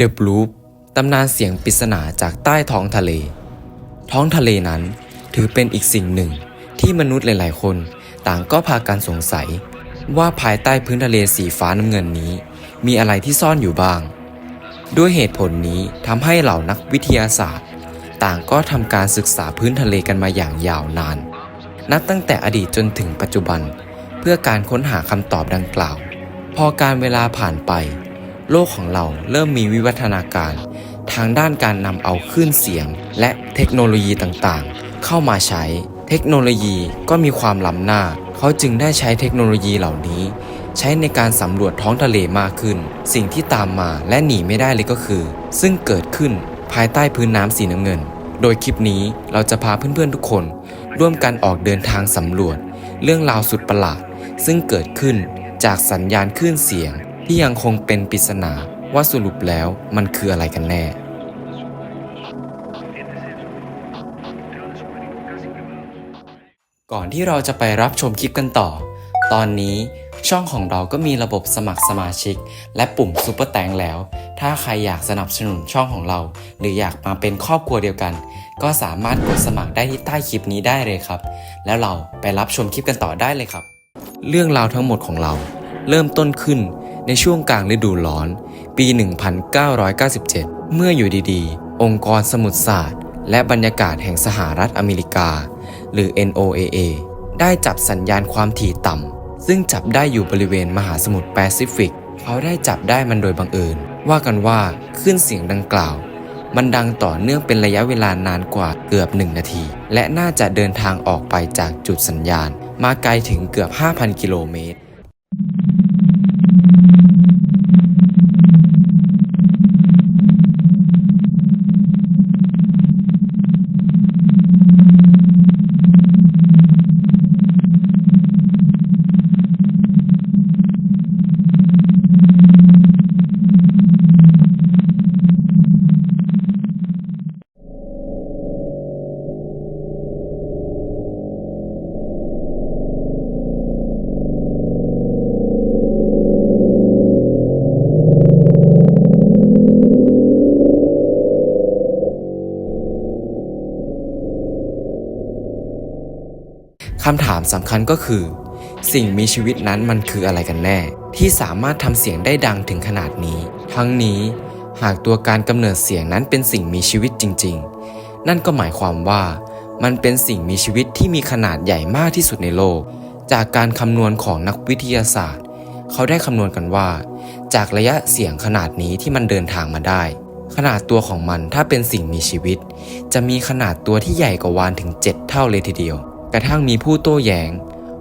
The Blue ตำนานเสียงปริศนาจากใต้ท้องทะเล ท้องทะเลนั้นถือเป็นอีกสิ่งหนึ่งที่มนุษย์หลาย ๆ คนต่างก็พากันสงสัย ว่าภายใต้พื้นทะเลสีฟ้าน้ำเงินนี้ มีอะไรที่ซ่อนอยู่บ้าง ด้วยเหตุผลนี้ทำให้เหล่านักวิทยาศาสตร์ ต่างก็ทำการศึกษาพื้นทะเลกันมาอย่างยาวนาน นับตั้งแต่อดีตจนถึงปัจจุบัน เพื่อการค้นหาคำตอบดังกล่าว พอการเวลาผ่านไป โลกของเราเริ่มมีวิวัฒนาการ ทางด้านการนำเอาคลื่นเสียง และเทคโนโลยีต่างๆ เข้ามาใช้ เทคโนโลยีก็มีความล้ำหน้า เขาจึงได้ใช้เทคโนโลยีเหล่านี้ ใช้ในการสำรวจท้องทะเลมากขึ้น สิ่งที่ตามมาและหนีไม่ได้เลยก็คือ ซึ่งเกิดขึ้นภายใต้พื้นน้ำสีน้ำเงิน โดยคลิปนี้เราจะพาเพื่อนๆทุกคน ร่วมกันออกเดินทางสำรวจ เรื่องราวสุดประหลาด ซึ่งเกิดขึ้นจากสัญญาณคลื่นเสียง ที่ยังคงเป็นปริศนาว่าสรุปแล้วมันคืออะไรกันแน่ก่อนที่เราจะไปรับชมคลิปกันต่อ ตอนนี้ช่องของเราก็มีระบบสมัครสมาชิก และปุ่มซุปเปอร์แตงแล้ว ถ้าใครอยากสนับสนุนช่องของเรา หรืออยากมาเป็นครอบครัวเดียวกัน ก็สามารถกดสมัครได้ที่ใต้คลิปนี้ได้เลยครับ แล้วเราไปรับชมคลิปกันต่อได้เลยครับ เรื่องราวทั้งหมดของเรา เริ่มต้นขึ้น ในช่วงกลางฤดูร้อน ปี 1997 เมื่ออยู่ดีๆ องค์กรสมุทรศาสตร์ และบรรยากาศแห่งสหรัฐอเมริกา หรือ NOAA ได้จับสัญญาณความถี่ต่ำ ซึ่งจับได้อยู่บริเวณมหาสมุทรแปซิฟิก เขาได้จับได้มันโดยบังเอิญ ว่ากันว่าคลื่นเสียงดังกล่าว มันดังต่อเนื่องเป็นระยะเวลานานกว่าเกือบ 1 นาที และน่าจะเดินทางออกไปจากจุดสัญญาณ มาไกลถึงเกือบ 5,000 กิโลเมตร Thank you. คำถามสำคัญก็คือ สิ่งมีชีวิตนั้นมันคืออะไรกันแน่ ที่สามารถทำเสียงได้ดังถึงขนาดนี้ ทั้งนี้หากตัวการกำเนิดเสียงนั้นเป็นสิ่งมีชีวิตจริง ๆ นั่นก็หมายความว่า มันเป็นสิ่งมีชีวิตที่มีขนาดใหญ่มากที่สุดในโลก จากการคำนวณของนักวิทยาศาสตร์ เขาได้คำนวณกันว่า จากระยะเสียงขนาดนี้ที่มันเดินทางมาได้ ขนาดตัวของมันถ้าเป็นสิ่งมีชีวิต จะมีขนาดตัวที่ใหญ่กว่าวานถึง 7 เท่าเลยทีเดียว กระทั่งมีผู้โต้แย้ง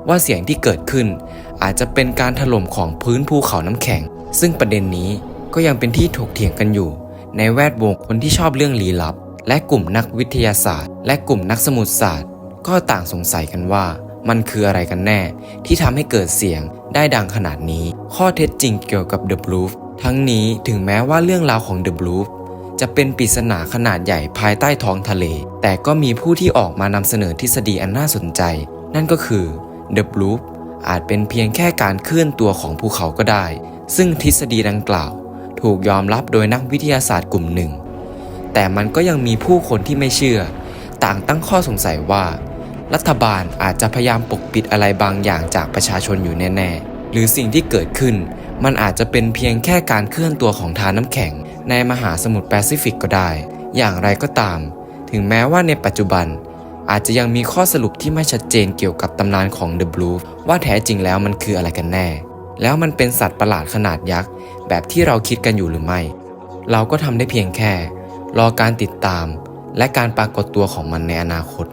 ว่าเสียงที่เกิดขึ้น อาจจะเป็นการถล่มของพื้นภูเขาน้ำแข็ง ซึ่งประเด็นนี้ก็ยังเป็นที่ถกเถียงกันอยู่ ในแวดวงคนที่ชอบเรื่องลี้ลับ และกลุ่มนักวิทยาศาสตร์ และกลุ่มนักสมุทรศาสตร์ ก็ต่างสงสัยกันว่ามันคืออะไรกันแน่ ที่ทำให้เกิดเสียงได้ดังขนาดนี้ ข้อเท็จจริงเกี่ยวกับ The Blue ทั้งนี้ถึงแม้ว่าเรื่องราวของ The Blue จะเป็นปริศนาขนาดใหญ่ภายใต้ท้องทะเล แต่ก็มีผู้ที่ออกมานำเสนอทฤษฎีอันน่าสนใจ นั่นก็คือ The Blue อาจเป็นเพียงแค่การเคลื่อนตัวของภูเขาก็ได้ ซึ่งทฤษฎีดังกล่าว ถูกยอมรับโดยนักวิทยาศาสตร์กลุ่มหนึ่ง แต่มันก็ยังมีผู้คนที่ไม่เชื่อ ต่างตั้งข้อสงสัยว่า รัฐบาลอาจจะพยายามปกปิดอะไรบางอย่างจากประชาชนอยู่แน่ ๆ หรือสิ่งที่เกิดขึ้น มันอาจจะเป็นเพียงแค่การเคลื่อนตัวของทานน้ำแข็ง ในมหาสมุทรแปซิฟิกก็ได้ อย่างไรก็ตาม ถึงแม้ว่าในปัจจุบัน อาจจะยังมีข้อสรุปที่ไม่ชัดเจนเกี่ยวกับตำนานของ The Blue ว่าแท้จริงแล้วมันคืออะไรกันแน่ แล้วมันเป็นสัตว์ประหลาดขนาดยักษ์ แบบที่เราคิดกันอยู่หรือไม่ เราก็ทำได้เพียงแค่ รอการติดตาม และการปรากฏตัวของมันในอนาคต